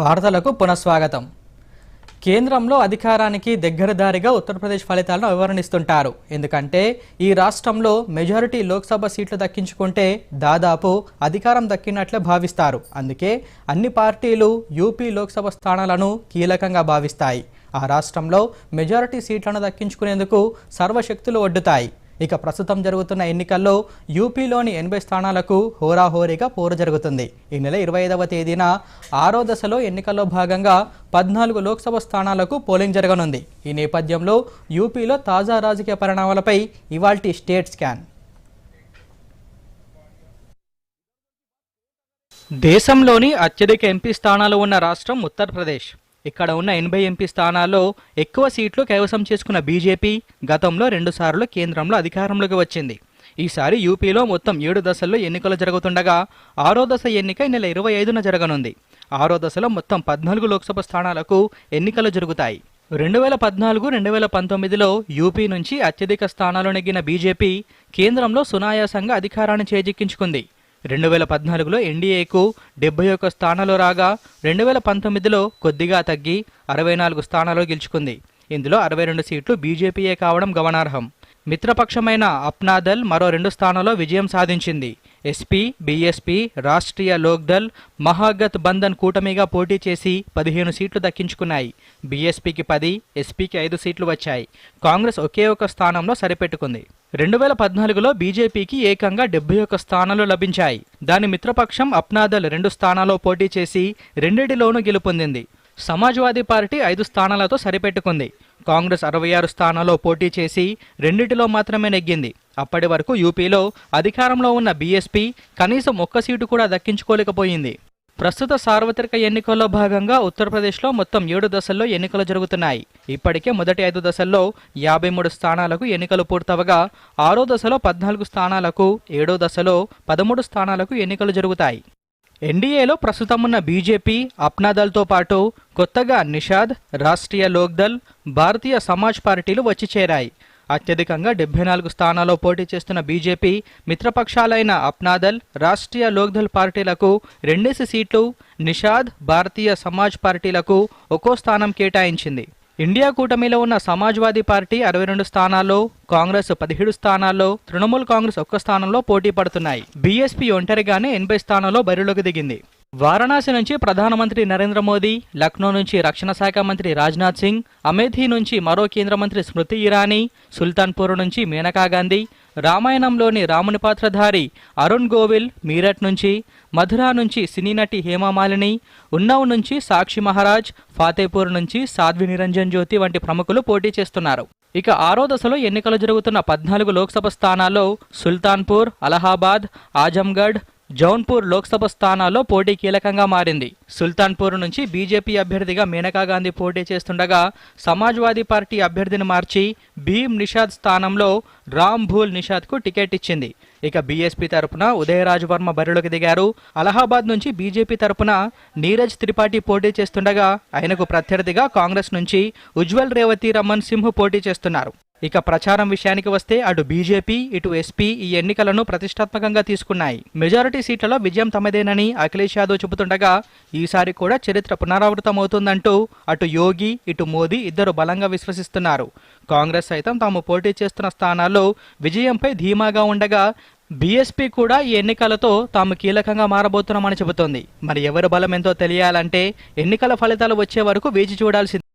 వార్తలకు పునఃస్వాగతం. కేంద్రంలో అధికారానికి దగ్గరదారిగా ఉత్తరప్రదేశ్ ఫలితాలను వివరణిస్తుంటారు. ఎందుకంటే ఈ రాష్ట్రంలో మెజారిటీ లోక్సభ సీట్లు దక్కించుకుంటే దాదాపు అధికారం దక్కినట్లే భావిస్తారు. అందుకే అన్ని పార్టీలు యూపీ లోక్సభ స్థానాలను కీలకంగా భావిస్తాయి. ఆ రాష్ట్రంలో మెజారిటీ సీట్లను దక్కించుకునేందుకు సర్వశక్తులు ఒడ్డుతాయి. ఇక ప్రస్తుతం జరుగుతున్న ఎన్నికల్లో యూపీలోని ఎనభై స్థానాలకు హోరాహోరీగా పోరు జరుగుతుంది. ఈ నెల ఇరవై ఐదవ తేదీన ఆరో దశలో ఎన్నికల్లో భాగంగా పద్నాలుగు లోక్సభ స్థానాలకు పోలింగ్ జరగనుంది. ఈ నేపథ్యంలో యూపీలో తాజా రాజకీయ పరిణామాలపై ఇవాల్టి స్టేట్ స్కాన్. దేశంలోని అత్యధిక ఎంపీ స్థానాలు ఉన్న రాష్ట్రం ఉత్తరప్రదేశ్. ఇక్కడ ఉన్న ఎనభై ఎంపీ స్థానాల్లో ఎక్కువ సీట్లు కైవసం చేసుకున్న బీజేపీ గతంలో రెండుసార్లు కేంద్రంలో అధికారంలోకి వచ్చింది. ఈసారి యూపీలో మొత్తం ఏడు దశల్లో ఎన్నికలు జరుగుతుండగా ఆరో దశ ఎన్నిక నెల ఇరవై ఐదున జరగనుంది. ఆరో దశలో మొత్తం పద్నాలుగు లోక్సభ స్థానాలకు ఎన్నికలు జరుగుతాయి. రెండు వేల పద్నాలుగు రెండు వేల పంతొమ్మిదిలో యూపీ నుంచి అత్యధిక స్థానాలు నెగ్గిన బీజేపీ కేంద్రంలో సునాయాసంగా అధికారాన్ని చేజిక్కించుకుంది. రెండు వేల పద్నాలుగులో ఎన్డీఏకు డెబ్బై ఒక్క స్థానాలు రాగా రెండు వేల పంతొమ్మిదిలో కొద్దిగా తగ్గి అరవై నాలుగు స్థానాలు గెలుచుకుంది. ఇందులో అరవై రెండు సీట్లు బీజేపీయే కావడం గమనార్హం. మిత్రపక్షమైన అప్నాదల్ మరో రెండు స్థానాల్లో విజయం సాధించింది. SP BSP Rashtriya Lok Dal Mahagathbandhan కూటమిగా పోటీ చేసి పదిహేను సీట్లు దక్కించుకున్నాయి. బీఎస్పీకి పది ఎస్పీకి ఐదు సీట్లు వచ్చాయి. కాంగ్రెస్ ఒకే ఒక స్థానంలో సరిపెట్టుకుంది. రెండు వేల పద్నాలుగులో బీజేపీకి ఏకంగా డెబ్బై ఒక్క స్థానాలు లభించాయి. దాని మిత్రపక్షం అప్నాదల్ రెండు స్థానాల్లో పోటీ చేసి రెండిటిలోనూ గెలుపొందింది. సమాజ్వాదీ పార్టీ ఐదు స్థానాలతో సరిపెట్టుకుంది. కాంగ్రెస్ అరవై ఆరు స్థానాల్లో పోటీ చేసి రెండిటిలో మాత్రమే నెగ్గింది. అప్పటి వరకు యూపీలో అధికారంలో ఉన్న బీఎస్పీ కనీసం ఒక్క సీటు కూడా దక్కించుకోలేకపోయింది. ప్రస్తుత సార్వత్రిక ఎన్నికల్లో భాగంగా ఉత్తరప్రదేశ్లో మొత్తం ఏడు దశల్లో ఎన్నికలు జరుగుతున్నాయి. ఇప్పటికే మొదటి ఐదు దశల్లో యాభై మూడు స్థానాలకు ఎన్నికలు పూర్తవగా ఆరో దశలో పద్నాలుగు స్థానాలకు ఏడో దశలో పదమూడు స్థానాలకు ఎన్నికలు జరుగుతాయి. ఎన్డీఏలో ప్రస్తుతం ఉన్న బీజేపీ అప్నాదల్తో పాటు కొత్తగా నిషాద్ రాష్ట్రీయ లోక్దల్ భారతీయ సమాజ్ పార్టీలు వచ్చి చేరాయి. అత్యధికంగా డెబ్బై నాలుగు స్థానాల్లో పోటీ చేస్తున్న బీజేపీ మిత్రపక్షాలైన అప్నాదల్ రాష్ట్రీయ లోక్దల్ పార్టీలకు రెండేసి సీట్లు నిషాద్ భారతీయ సమాజ్ పార్టీలకు ఒక్కో స్థానం కేటాయించింది. ఇండియా కూటమిలో ఉన్న సమాజ్వాదీ పార్టీ అరవై రెండు స్థానాల్లో కాంగ్రెస్ పదిహేడు స్థానాల్లో తృణమూల్ కాంగ్రెస్ ఒక్క స్థానంలో పోటీ పడుతున్నాయి. బీఎస్పీ ఒంటరిగానే ఎనభై స్థానాల్లో బరిలోకి దిగింది. వారణాసి నుంచి ప్రధానమంత్రి నరేంద్ర మోదీ లక్నో నుంచి రక్షణ శాఖ మంత్రి రాజ్నాథ్ సింగ్ అమేథీ నుంచి మరో కేంద్ర మంత్రి స్మృతి ఇరానీ సుల్తాన్పూర్ నుంచి మేనకా గాంధీ రామాయణంలోని రాముని పాత్రధారి అరుణ్ గోవిల్ మీరట్ నుంచి మధురా నుంచి సినీ నటి హేమామాలిని ఉన్నవ్ నుంచి సాక్షి మహారాజ్ ఫాతేపూర్ నుంచి సాధ్వి నిరంజన్ జ్యోతి వంటి ప్రముఖులు పోటీ చేస్తున్నారు. ఇక ఆరో దశలో ఎన్నికలు జరుగుతున్న పద్నాలుగు లోక్సభ స్థానాల్లో సుల్తాన్పూర్ అలహాబాద్ ఆజంగఢ్ జౌన్పూర్ లోక్సభ స్థానాల్లో పోటీ కీలకంగా మారింది. సుల్తాన్పూర్ నుంచి బీజేపీ అభ్యర్థిగా మేనకా గాంధీ పోటీ చేస్తుండగా సమాజ్వాదీ పార్టీ అభ్యర్థిని మార్చి భీమ్ నిషాద్ స్థానంలో రామ్ భూల్ నిషాద్కు టికెట్ ఇచ్చింది. ఇక బీఎస్పీ తరపున ఉదయరాజ్ వర్మ బరిలోకి దిగారు. అలహాబాద్ నుంచి బీజేపీ తరపున నీరజ్ త్రిపాఠి పోటీ చేస్తుండగా ఆయనకు ప్రత్యర్థిగా కాంగ్రెస్ నుంచి ఉజ్వల్ రేవతి రమన్ సింహ్ పోటీ చేస్తున్నారు. ఇక ప్రచారం విషయానికి వస్తే అటు బీజేపీ ఇటు ఎస్పీ ఈ ఎన్నికలను ప్రతిష్టాత్మకంగా తీసుకున్నాయి. మెజారిటీ సీట్లలో విజయం తమదేనని అఖిలేష్ యాదవ్ చెబుతుండగా ఈసారి కూడా చరిత్ర పునరావృతమవుతుందంటూ అటు యోగి ఇటు మోదీ ఇద్దరు బలంగా విశ్వసిస్తున్నారు. కాంగ్రెస్ సైతం తాము పోటీ చేస్తున్న స్థానాల్లో విజయంపై ధీమాగా ఉండగా బీఎస్పీ కూడా ఈ ఎన్నికలతో తాము కీలకంగా మారబోతున్నామని చెబుతోంది. మరి ఎవరి బలం ఎంతో తెలియాలంటే ఎన్నికల ఫలితాలు వచ్చే వరకు వేచి చూడాల్సింది.